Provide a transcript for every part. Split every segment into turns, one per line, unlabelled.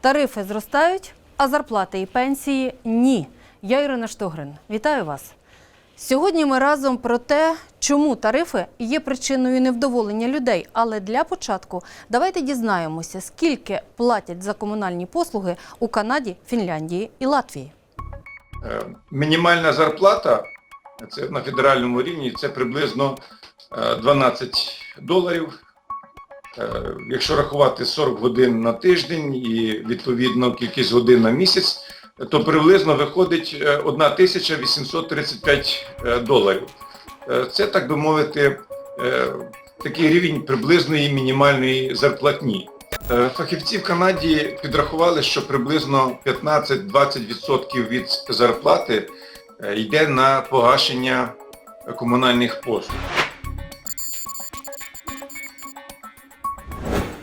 Тарифи зростають, а зарплати і пенсії ні. Я Ірина Штогрин. Вітаю вас. Сьогодні ми разом про те, чому тарифи є причиною невдоволення людей. Але для початку давайте дізнаємося, скільки платять за комунальні послуги у Канаді, Фінляндії і Латвії.
Е, Мінімальна зарплата це на федеральному рівні це приблизно е, 12 доларів. Е, Якщо рахувати 40 годин на тиждень і відповідно кількість годин на місяць, то приблизно виходить е, 1835 е, доларів. Е, Це, так би мовити, такий рівень приблизної мінімальної зарплатні. Фахівці в Канаді підрахували, що приблизно 15-20% від зарплати йде на погашення комунальних послуг.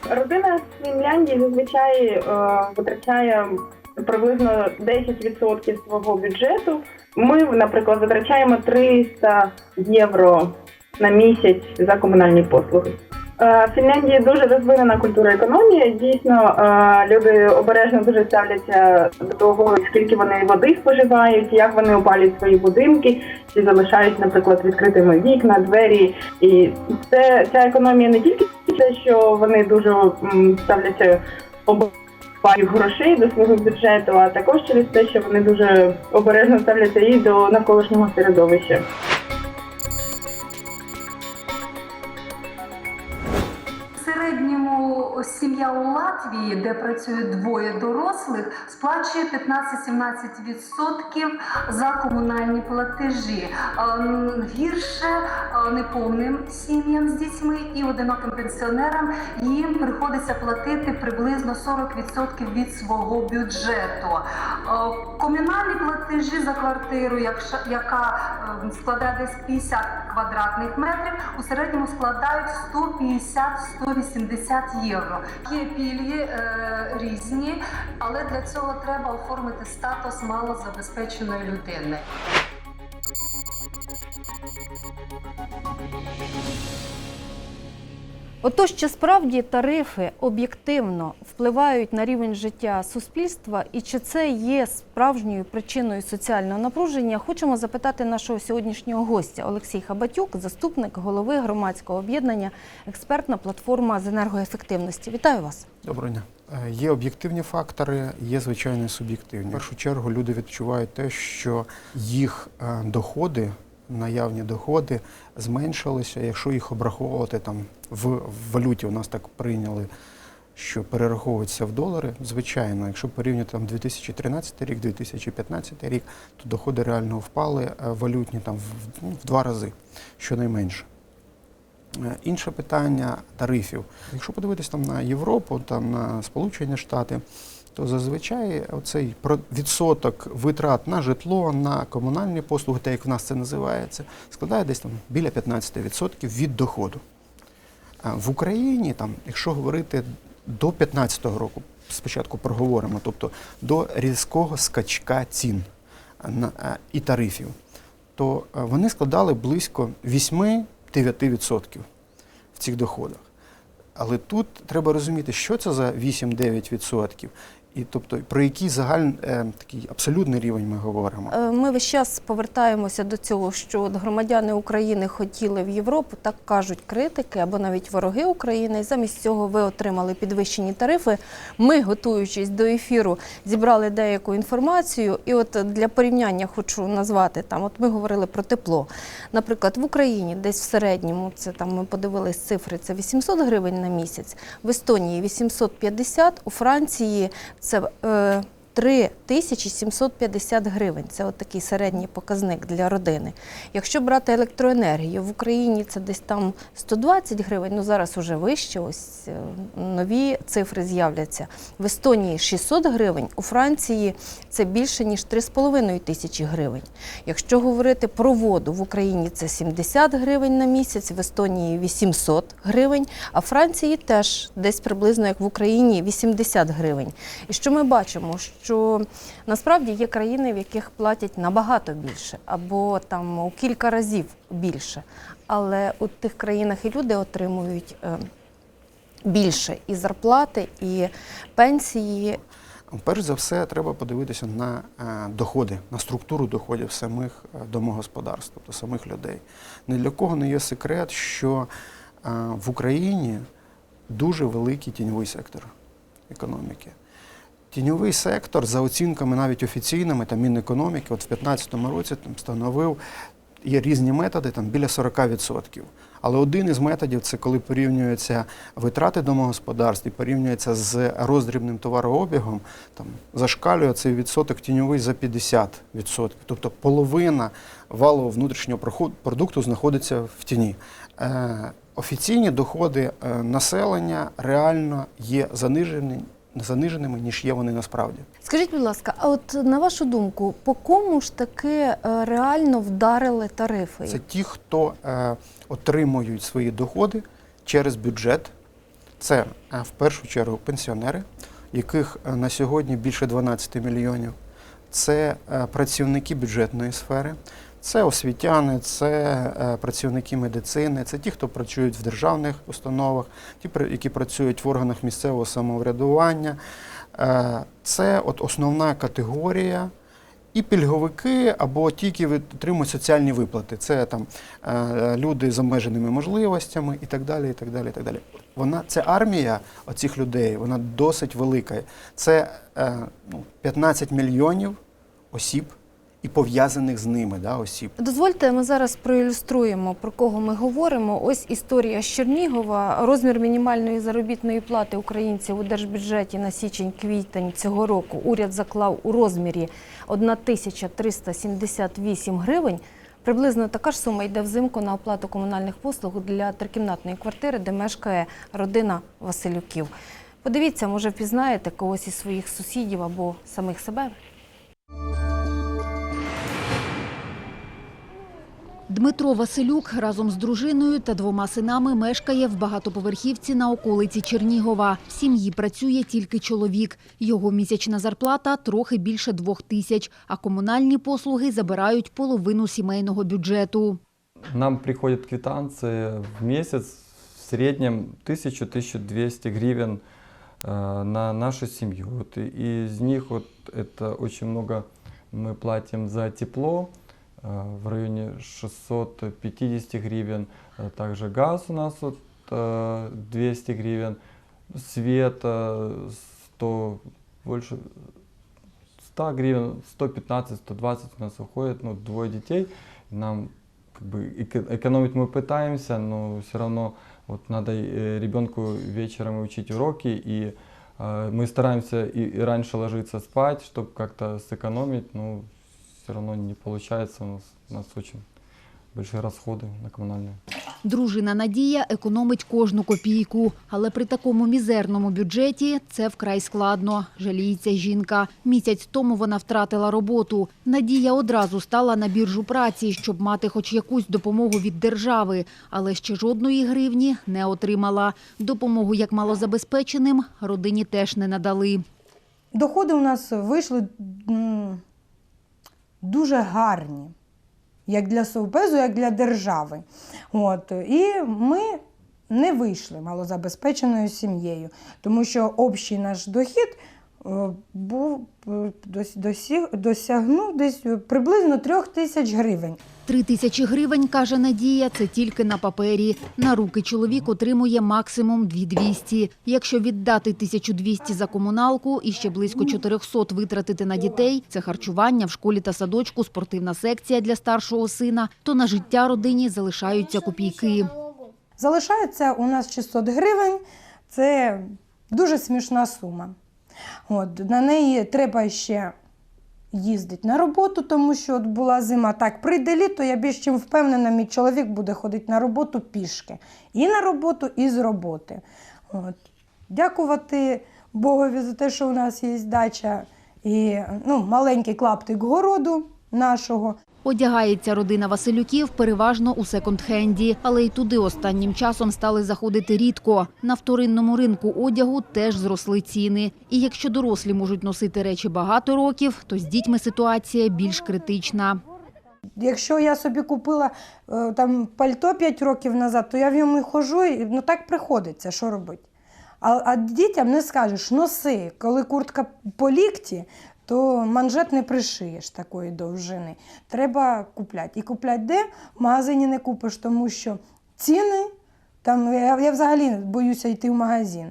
Родина з Фінляндії зазвичай е, витрачає приблизно 10% свого бюджету. Ми, наприклад, витрачаємо 300 євро на місяць за комунальні послуги. Е, В Фінляндії дуже розвинена культура економії. Дійсно, е, люди обережно дуже ставляться до того, скільки вони води споживають, як вони опалюють свої будинки, чи залишають, наприклад, відкритими вікна, двері. І це ця економія не тільки те, що вони дуже ставляться обов'язково грошей до свого бюджету, а також через те, що вони дуже обережно ставляться і до навколишнього середовища.
У Латвії, де працює двоє дорослих, сплачує 15-17% за комунальні платежі. Ем, Гірше е, неповним сім'ям з дітьми і одиноким пенсіонерам їм приходиться платити приблизно 40% від свого бюджету. Е, Комунальні платежі за квартиру, яка е, складає десь 50 квадратних метрів, у середньому складають 150-180 євро. Є пільги е, різні, але для цього треба оформити статус малозабезпеченої людини.
Отож, чи справді тарифи об'єктивно впливають на рівень життя суспільства, і чи це є справжньою причиною соціального напруження? Хочемо запитати нашого сьогоднішнього гостя Олексій Хабатюк, заступник голови громадського об'єднання Експертна платформа з енергоефективності. Вітаю вас.
Доброго дня. Е, Є об'єктивні фактори, є звичайно суб'єктивні. В першу чергу люди відчувають те, що їх е, доходи, наявні доходи, зменшилися, якщо їх обраховувати там в валюті. У нас так прийняли, що перераховується в долари. Звичайно, якщо порівняти там 2013 рік, 2015 рік, то доходи реально впали е, валютні там в, ну, в два рази, щонайменше. Е, Інше питання тарифів. Якщо подивитись там на Європу, там на Сполучені Штати, то зазвичай оцей відсоток витрат на житло, на комунальні послуги, так як в нас це називається, складає десь там біля 15% від доходу. В Україні, там, якщо говорити до 2015 року, спочатку проговоримо, тобто до різкого скачка цін і тарифів, то вони складали близько 8-9% в цих доходах. Але тут треба розуміти, що це за 8-9%, і тобто про який загальний е, такий абсолютний рівень ми говоримо.
Е, Ми весь час повертаємося до цього, що громадяни України хотіли в Європу, так кажуть критики або навіть вороги України. І замість цього ви отримали підвищені тарифи. Ми, готуючись до ефіру, зібрали деяку інформацію. І от для порівняння хочу назвати там. От ми говорили про тепло. Наприклад, в Україні десь в середньому це там ми подивились цифри. Це 800 гривень на місяць, в Естонії 850, у Франції це. Е, 3750 гривень. Це от середній показник для родини. Якщо брати електроенергію, в Україні це десь там 120 гривень, ну зараз уже вище, ось е, нові цифри з'являться. В Естонії 600 гривень, у Франції це більше, ніж 3,5 тисячі гривень. Якщо говорити про воду, в Україні це 70 гривень на місяць, в Естонії 800 гривень, а Франції теж десь приблизно як в Україні 80 гривень. І що ми бачимо, що насправді є країни, в яких платять набагато більше, або там у кілька разів більше. Але у тих країнах і люди отримують е, більше і зарплати, і пенсії.
Перш за все, треба подивитися на е, доходи, на структуру доходів самих е, домогосподарств, тобто самих людей. Ні для кого не є секрет, що в Україні дуже великий тіньовий сектор економіки. Тіньовий сектор, за оцінками навіть офіційними, там Мінекономіки, от в 2015 році там становив є різні методи, там біля 40%. Але один із методів це коли порівнюються витрати домогосподарств і порівнюється з роздрібним товарообігом, там зашкалює цей відсоток тіньовий за 50%. Тобто половина валового внутрішнього продукту знаходиться в тіні. Е, офіційні доходи е, населення реально є занижені, заниженими, ніж є вони насправді.
Скажіть, будь ласка, а от на вашу думку, по кому ж таки е, реально вдарили тарифи?
Це ті, хто е, отримують свої доходи через бюджет. Це е, в першу чергу пенсіонери, яких е, на сьогодні більше 12 мільйонів. Це е, працівники бюджетної сфери, це освітяни, це е, працівники медицини, це ті, хто працюють в державних установах, ті, які працюють в органах місцевого самоврядування. Е, Це от основна категорія і пільговики або ті, які отримують соціальні виплати. Це там е, люди з обмеженими можливостями і так далі. і так далі, і так далі. Вона це армія оцих людей, вона досить велика. Це ну, 15 мільйонів осіб і пов'язаних з ними да, осіб.
Дозвольте, ми зараз проілюструємо, про кого ми говоримо. Ось історія з Чернігова. Розмір мінімальної заробітної плати українців у держбюджеті на січень-квітень цього року уряд заклав у розмірі 1378 гривень. Приблизно така ж сума йде взимку на оплату комунальних послуг для трикімнатної квартири, де мешкає родина Василюків. Подивіться, може, впізнаєте когось із своїх сусідів або самих себе.
Дмитро Василюк разом з дружиною та двома синами мешкає в багатоповерхівці на околиці Чернігова. В сім'ї працює тільки чоловік. Його місячна зарплата трохи більше двох тисяч, а комунальні послуги забирають половину сімейного бюджету.
Нам приходят квитанции в месяц в среднем 1000-1200 гривен э, на нашу семью. Вот, и из них вот это очень много мы платим за тепло э, в районе 650 гривен. Э, Также газ у нас вот, э, 200 гривен, свет э, 100, больше 100 гривен, 115-120 у нас уходит, ну, двое детей. Нам как бы эко- экономить мы пытаемся, но все равно вот надо э, ребенку вечером учить уроки, и э, мы стараемся и, и раньше ложиться спать, чтобы как-то сэкономить, но все равно не получается, у нас, у нас очень большие расходы на коммунальные.
Дружина Надія економить кожну копійку, але при такому мізерному бюджеті це вкрай складно. Жаліється жінка. Місяць тому вона втратила роботу. Надія одразу стала на біржу праці, щоб мати хоч якусь допомогу від держави, але ще жодної гривні не отримала. Допомогу як малозабезпеченим родині теж не надали.
Доходи у нас вийшли дуже гарні, як для Совбезу, як для держави. От. І ми не вийшли малозабезпеченою сім'єю, тому що общий наш дохід був е, дос- досягнув десь приблизно трьох тисяч гривень.
Три тисячі гривень, каже Надія, це тільки на папері. На руки чоловік отримує максимум 2200. Якщо віддати 1200 за комуналку і ще близько 400 витратити на дітей, це харчування в школі та садочку, спортивна секція для старшого сина, то на життя родині залишаються копійки.
Залишається у нас 600 гривень. Це дуже смішна сума. От, на неї треба ще їздити на роботу, тому що от була зима. Так, прийде літо, я більш чим впевнена, мій чоловік буде ходити на роботу пішки. І на роботу, і з роботи. От. Дякувати Богові за те, що у нас є дача і ну, маленький клаптик городу нашого.
Одягається родина Василюків переважно у секонд-хенді, але й туди останнім часом стали заходити рідко. На вторинному ринку одягу теж зросли ціни. І якщо дорослі можуть носити речі багато років, то з дітьми ситуація більш критична.
Якщо я собі купила е, там пальто 5 років назад, то я в ньому ходжу, і ну так приходиться, що робити. А, а дітям не скажеш носи, коли куртка по лікті, то манжет не пришиєш такої довжини. Треба купляти. І купляти де? В магазині не купиш, тому що ціни там я, я взагалі боюся йти в магазин.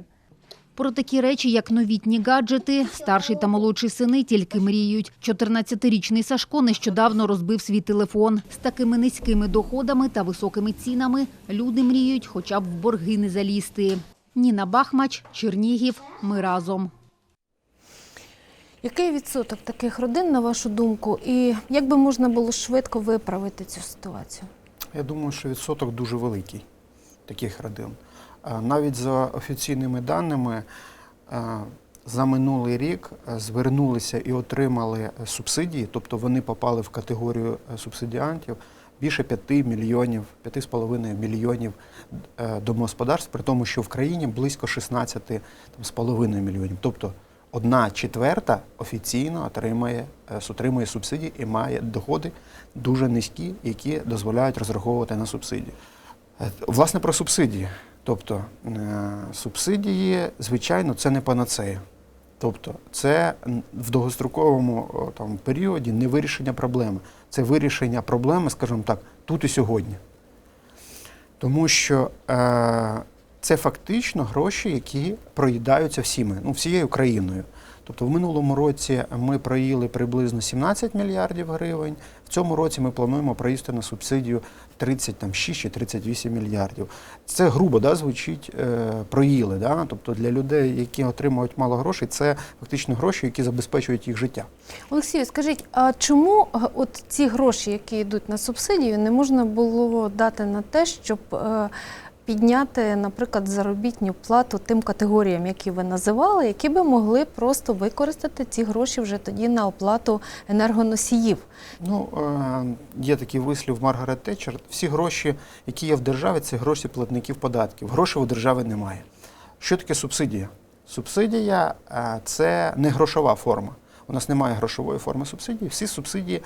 Про такі речі, як новітні гаджети, старший та молодший сини тільки мріють. 14-річний Сашко нещодавно розбив свій телефон. З такими низькими доходами та високими цінами люди мріють хоча б в борги не залізти. Ніна Бахмач, Чернігів. Ми разом.
Який відсоток таких родин, на вашу думку, і як би можна було швидко виправити цю ситуацію?
Я думаю, що відсоток дуже великий таких родин. Навіть за офіційними даними, за минулий рік звернулися і отримали субсидії, тобто вони попали в категорію е, субсидіантів більше 5 мільйонів, 5,5 мільйонів е, домогосподарств, при тому, що в країні близько 16 там, з половиною мільйонів. Тобто одна четверта офіційно отримує, е, отримує субсидії і має доходи дуже низькі, які дозволяють розраховувати на субсидії. Е, Власне, про субсидії. Тобто е, субсидії, звичайно, це не панацея. Тобто, це в довгостроковому там, періоді не вирішення проблеми. Це вирішення проблеми, скажімо так, тут і сьогодні. Тому що це фактично гроші, які проїдаються всіми, ну, всією країною. Тобто в минулому році ми проїли приблизно 17 мільярдів гривень. В цьому році ми плануємо проїсти на субсидію 36 чи 38 мільярдів. Це грубо да, звучить е, проїли. Да? Тобто для людей, які отримують мало грошей, це фактично гроші, які забезпечують їх життя.
Олексію, скажіть, а чому е, от ці гроші, які йдуть на субсидію, не можна було дати на те, щоб е, підняти, наприклад, заробітну плату тим категоріям, які ви називали, які би могли просто використати ці гроші вже тоді на оплату енергоносіїв?
Ну, е, є такий вислів Маргарет Тетчер. Всі гроші, які є в державі, це гроші платників податків. Грошей у держави немає. Що таке субсидія? Субсидія е, це не грошова форма. У нас немає грошової форми субсидії. Всі субсидії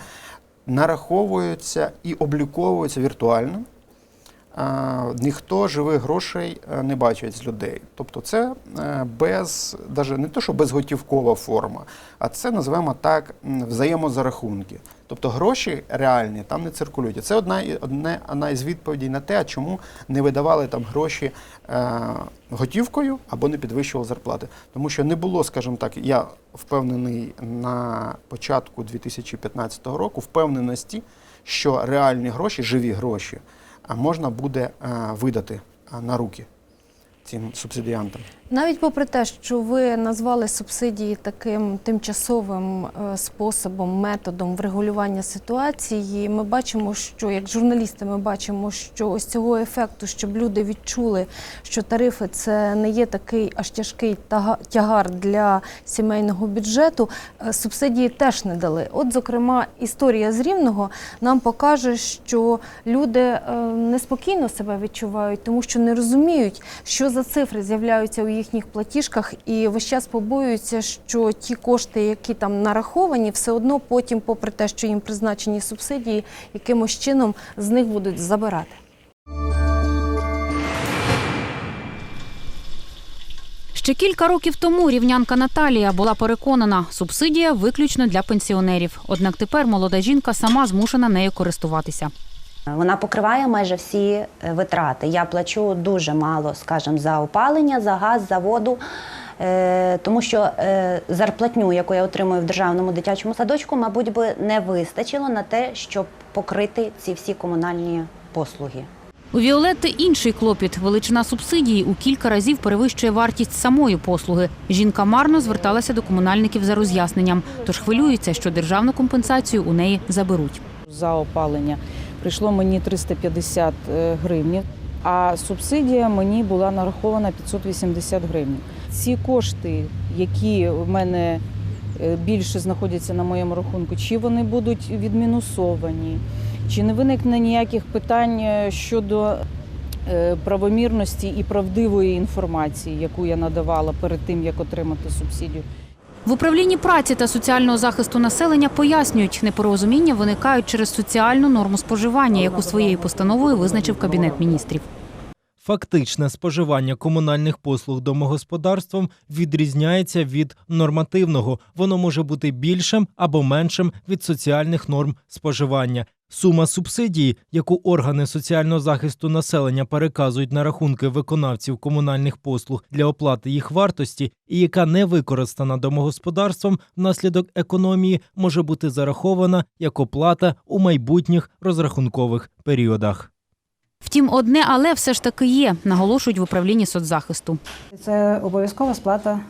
нараховуються і обліковуються віртуально. Е, Ніхто живих грошей е, не бачить з людей. Тобто це е, без, даже не то, що безготівкова форма, а це називаємо так взаємозарахунки. Тобто гроші реальні там не циркулюють. Це одна, одне, одна із відповідей на те, чому не видавали там гроші е, готівкою або не підвищували зарплати. Тому що не було, скажімо так, я впевнений на початку 2015 року впевненості, що реальні гроші, живі гроші, можна буде е, видати е, на руки цим субсидіантам.
Навіть попри те, що ви назвали субсидії таким тимчасовим е, способом, методом врегулювання ситуації, ми бачимо, що як журналісти, ми бачимо, що ось цього ефекту, щоб люди відчули, що тарифи це не є такий аж тяжкий тягар для сімейного бюджету, е, субсидії теж не дали. От, зокрема, історія з Рівного нам покаже, що люди е, неспокійно себе відчувають, тому що не розуміють, що за цифри з'являються у їхніх платіжках, і весь час побоюються, що ті кошти, які там нараховані, все одно потім, попри те, що їм призначені субсидії, якимось чином з них будуть забирати.
Ще кілька років тому рівнянка Наталія була переконана, субсидія виключно для пенсіонерів. Однак тепер молода жінка сама змушена нею користуватися.
Вона покриває майже всі е, витрати. Я плачу дуже мало, скажімо, за опалення, за газ, за воду, е, тому що е, зарплатню, яку я отримую в державному дитячому садочку, мабуть, би не вистачило на те, щоб покрити ці всі комунальні послуги.
У Віолетти інший клопіт. Величина субсидії у кілька разів перевищує вартість самої послуги. Жінка марно зверталася до комунальників за роз'ясненням, тож хвилюється, що державну компенсацію у неї заберуть.
за опалення прийшло мені 350 гривень, а субсидія мені була нарахована 580 гривень. Ці кошти, які в мене е, більше знаходяться на моєму рахунку, чи вони будуть відмінусовані, чи не виникне ніяких питань е, щодо е, правомірності і правдивої інформації, яку я надавала перед тим, як отримати субсидію.
В управлінні праці та соціального захисту населення пояснюють, непорозуміння виникають через соціальну норму споживання, яку своєю постановою визначив Кабінет міністрів.
фактичне споживання комунальних послуг домогосподарством відрізняється від нормативного. Воно може бути більшим або меншим від соціальних норм споживання. Сума субсидії, яку органи соціального захисту населення переказують на рахунки виконавців комунальних послуг для оплати їх вартості, і яка не використана домогосподарством внаслідок економії, може бути зарахована як оплата у майбутніх розрахункових періодах.
Втім, одне але все ж таки є, наголошують в управлінні соцзахисту.
Це обов'язкова сплата,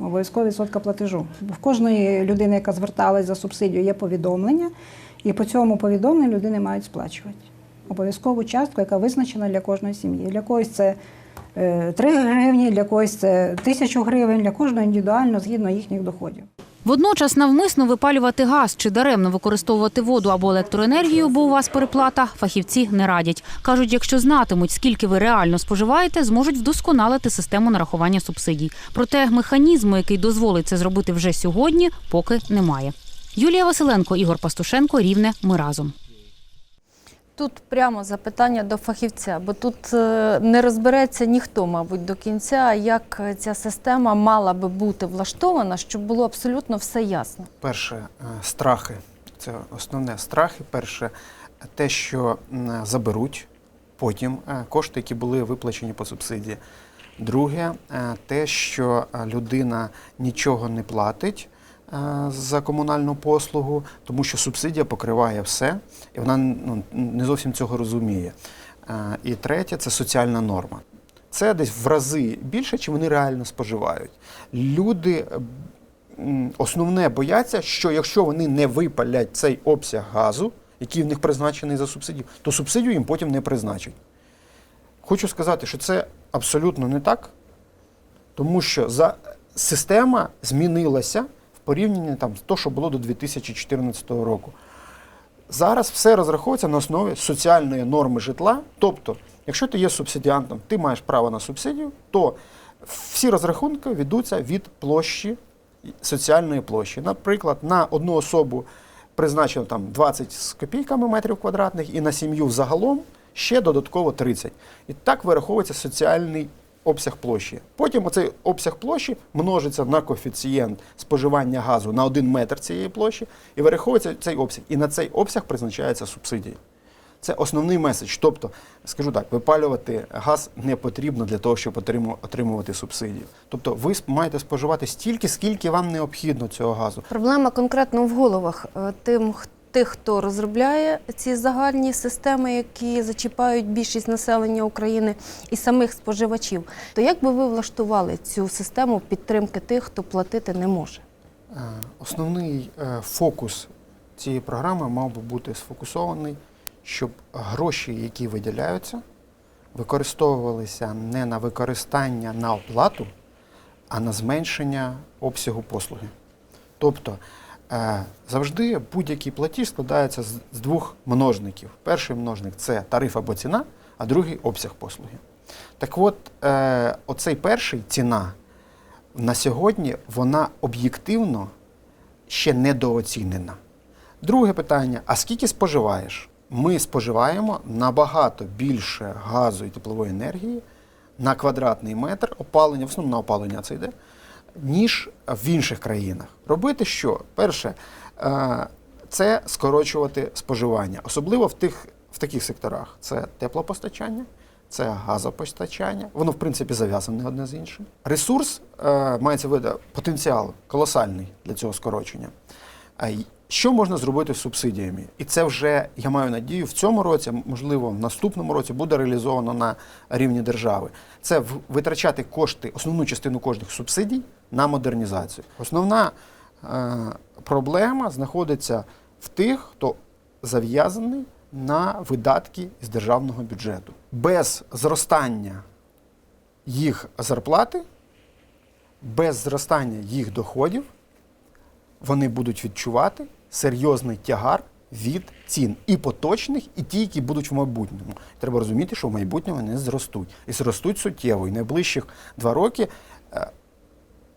обов'язкова відсотка платежу. В кожної людини, яка зверталась за субсидію, є повідомлення, і по цьому повідомленню людини мають сплачувати обов'язкову частку, яка визначена для кожної сім'ї. Для когось це е, 3 гривні, для когось це тисячу гривень, для кожного індивідуально згідно їхніх доходів.
Водночас навмисно випалювати газ чи даремно використовувати воду або електроенергію, бо у вас переплата, фахівці не радять. Кажуть, якщо знатимуть, скільки ви реально споживаєте, зможуть вдосконалити систему нарахування субсидій. Проте механізму, який дозволить це зробити вже сьогодні, поки немає. Юлія Василенко, Ігор Пастушенко, Рівне. Ми разом.
Тут прямо запитання до фахівця, бо тут е, не розбереться ніхто, мабуть, до кінця, як ця система мала би бути влаштована, щоб було абсолютно все ясно.
Перше, е, страхи. Це основне страхи. Перше, те, що заберуть потім е, кошти, які були виплачені по субсидії. Друге, те, що людина нічого не платить за комунальну послугу, тому що субсидія покриває все, і вона ну, не зовсім цього розуміє. Е, І третє це соціальна норма. Це десь в рази більше, чим вони реально споживають. Люди е, основне бояться, що якщо вони не випалять цей обсяг газу, який в них призначений за субсидію, то субсидію їм потім не призначать. Хочу сказати, що це абсолютно не так, тому що за система змінилася в порівнянні там, з того, що було до 2014 року. Зараз все розраховується на основі соціальної норми житла. Тобто, якщо ти є субсидіантом, ти маєш право на субсидію, то всі розрахунки ведуться від площі соціальної площі. Наприклад, на одну особу призначено там 20 з копійками метрів квадратних, і на сім'ю взагалом ще додатково 30. І так вираховується соціальний обсяг площі. Потім оцей обсяг площі множиться на коефіцієнт споживання газу на 1 метр цієї площі, і вираховується цей обсяг. І на цей обсяг призначається субсидії. Це основний меседж. Тобто, скажу так, випалювати газ не потрібно для того, щоб отримувати субсидію. Тобто, ви маєте споживати стільки, скільки вам необхідно цього газу.
Проблема конкретно в головах е, тим, х- тих, хто розробляє ці загальні системи, які зачіпають більшість населення України і самих споживачів. То як би ви влаштували цю систему підтримки тих, хто платити не може?
Е, Основний е, фокус цієї програми мав би бути сфокусований, щоб гроші, які виділяються, використовувалися не на використання на оплату, а на зменшення обсягу послуги. Тобто завжди будь-який платіж складається з, з двох множників. Перший множник це тариф або ціна, а другий обсяг послуги. Так от, е, оцей перший ціна на сьогодні вона об'єктивно ще недооцінена. Друге питання: а скільки споживаєш? Ми споживаємо набагато більше газу і теплової енергії на квадратний метр опалення, в основному на опалення це йде, ніж в інших країнах. Робити що? Перше, е, це скорочувати споживання, особливо в тих в таких секторах: це теплопостачання, це газопостачання. Воно, в принципі, зав'язане одне з іншим. Ресурс е, мається вида потенціал колосальний для цього скорочення. Що можна зробити з субсидіями? І це вже, я маю надію, в цьому році, можливо, в наступному році буде реалізовано на рівні держави. Це витрачати кошти, основну частину кожних субсидій на модернізацію. Основна е, проблема знаходиться в тих, хто зав'язаний на видатки з державного бюджету. Без зростання їх зарплати, без зростання їх доходів, вони будуть відчувати серйозний тягар від цін і поточних, і ті, які будуть в майбутньому. Треба розуміти, що в майбутньому вони зростуть. І зростуть суттєво. І найближчих два роки, е,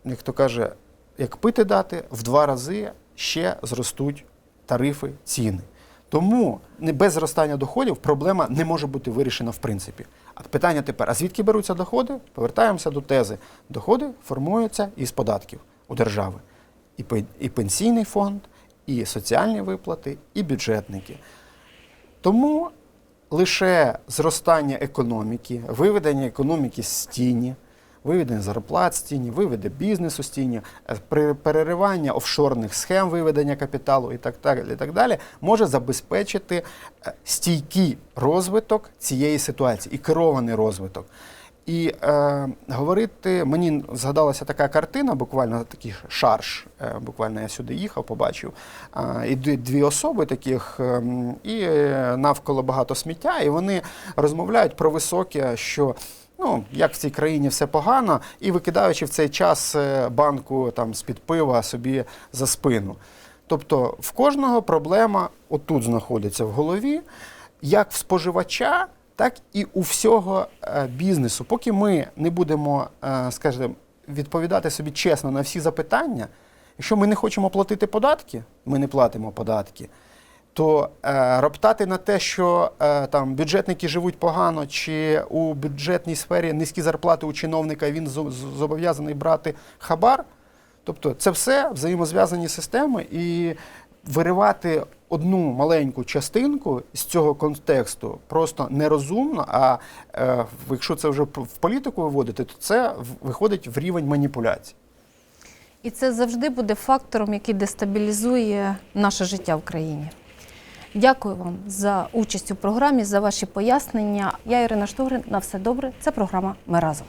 як то каже, як пити дати, в два рази ще зростуть тарифи, ціни. Тому без зростання доходів проблема не може бути вирішена в принципі. А питання тепер: а звідки беруться доходи? Повертаємося до тези. Доходи формуються із податків у держави. І пенсійний фонд, і соціальні виплати, і бюджетники. Тому лише зростання економіки, виведення економіки з тіні, виведення зарплат з тіні, виведе бізнесу з тіні, е, переривання офшорних схем виведення капіталу і так далі, і так далі, може забезпечити е, стійкий розвиток цієї ситуації і керований розвиток. І е, говорити, мені згадалася така картина, буквально такий шарж. Е, буквально я сюди їхав, побачив. Е, і дві, особи таких, ем, і е, навколо багато сміття, і вони розмовляють про високе, що ну, як в цій країні все погано, і викидаючи в цей час е, банку там, з-під пива собі за спину. Тобто в кожного проблема отут знаходиться в голові, як в споживача, так і у всього е, бізнесу. Поки ми не будемо, е, скажімо, відповідати собі чесно на всі запитання, якщо ми не хочемо платити податки, ми не платимо податки, то е, роптати на те, що там бюджетники живуть погано, чи у бюджетній сфері низькі зарплати у чиновника, він зобов'язаний брати хабар. Тобто це все взаємозв'язані системи, і виривати одну маленьку частинку з цього контексту просто нерозумно. А е, якщо це вже в політику виводити, то це виходить в рівень маніпуляцій.
І це завжди буде фактором, який дестабілізує наше життя в країні. Дякую вам за участь у програмі, за ваші пояснення. Я Ірина Штогрин. На все добре. Це програма Ми разом.